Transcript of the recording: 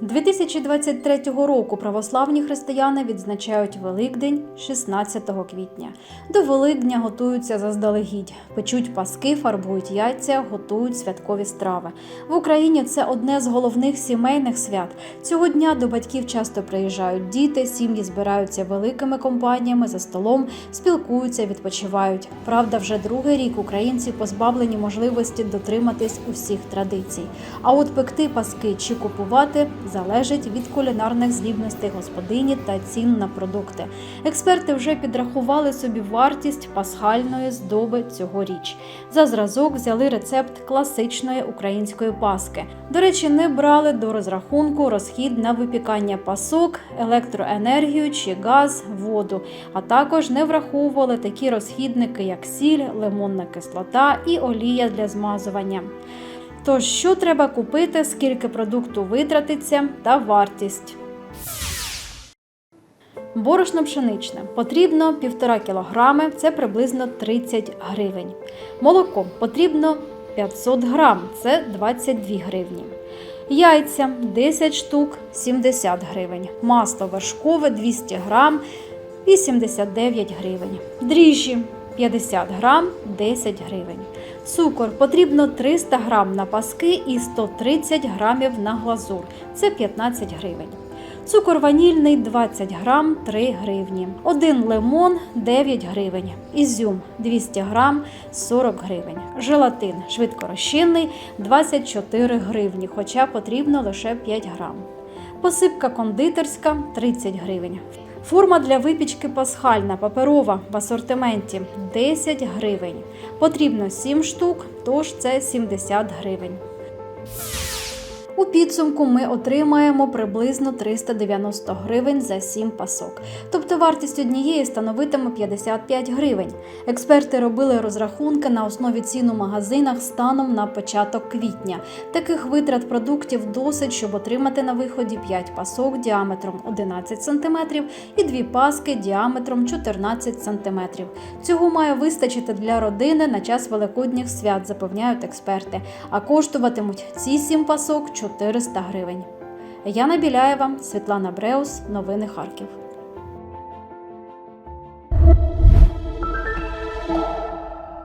2023 року православні християни відзначають Великдень 16 квітня. До Великдня готуються заздалегідь, печуть паски, фарбують яйця, готують святкові страви. В Україні це одне з головних сімейних свят. Цього дня до батьків часто приїжджають діти, сім'ї збираються великими компаніями за столом, спілкуються, відпочивають. Правда, вже другий рік українці позбавлені можливості дотриматись усіх традицій. А от пекти паски чи купувати залежить від кулінарних здібностей господині та цін на продукти. Експерти вже підрахували собі вартість пасхальної здоби цьогоріч. За зразок взяли рецепт класичної української паски. До речі, не брали до розрахунку розхід на випікання пасок, електроенергію чи газ, воду, а також не враховували такі розхідники, як сіль, лимонна кислота і олія для змазування. Тож, що треба купити, скільки продукту витратиться та вартість. Борошно пшеничне потрібно 1,5 кг, це приблизно 30 гривень. Молоко потрібно 500 грам, це 22 гривні. Яйця 10 штук 70 гривень. Масло вершкове 200 грам 89 гривень. Дріжджі 50 грам 10 гривень. Цукор потрібно 300 грам на паски і 130 грамів на глазур. Це 15 гривень. Цукор ванільний 20 грам 3 гривні. Один лимон 9 гривень. Ізюм 200 грам 40 гривень. Желатин швидкорозчинний 24 гривні, хоча потрібно лише 5 грам. Посипка кондитерська 30 гривень. Форма для випічки пасхальна паперова в асортименті 10 гривень. Потрібно 7 штук, тож це 70 гривень. У підсумку ми отримаємо приблизно 390 гривень за 7 пасок. Тобто вартість однієї становитиме 55 гривень. Експерти робили розрахунки на основі цін у магазинах станом на початок квітня. Таких витрат продуктів досить, щоб отримати на виході 5 пасок діаметром 11 см і 2 паски діаметром 14 см. Цього має вистачити для родини на час великодніх свят, запевняють експерти. А коштуватимуть ці 7 пасок 400 гривень. Яна Біляєва, Світлана Бреус. Новини Харків.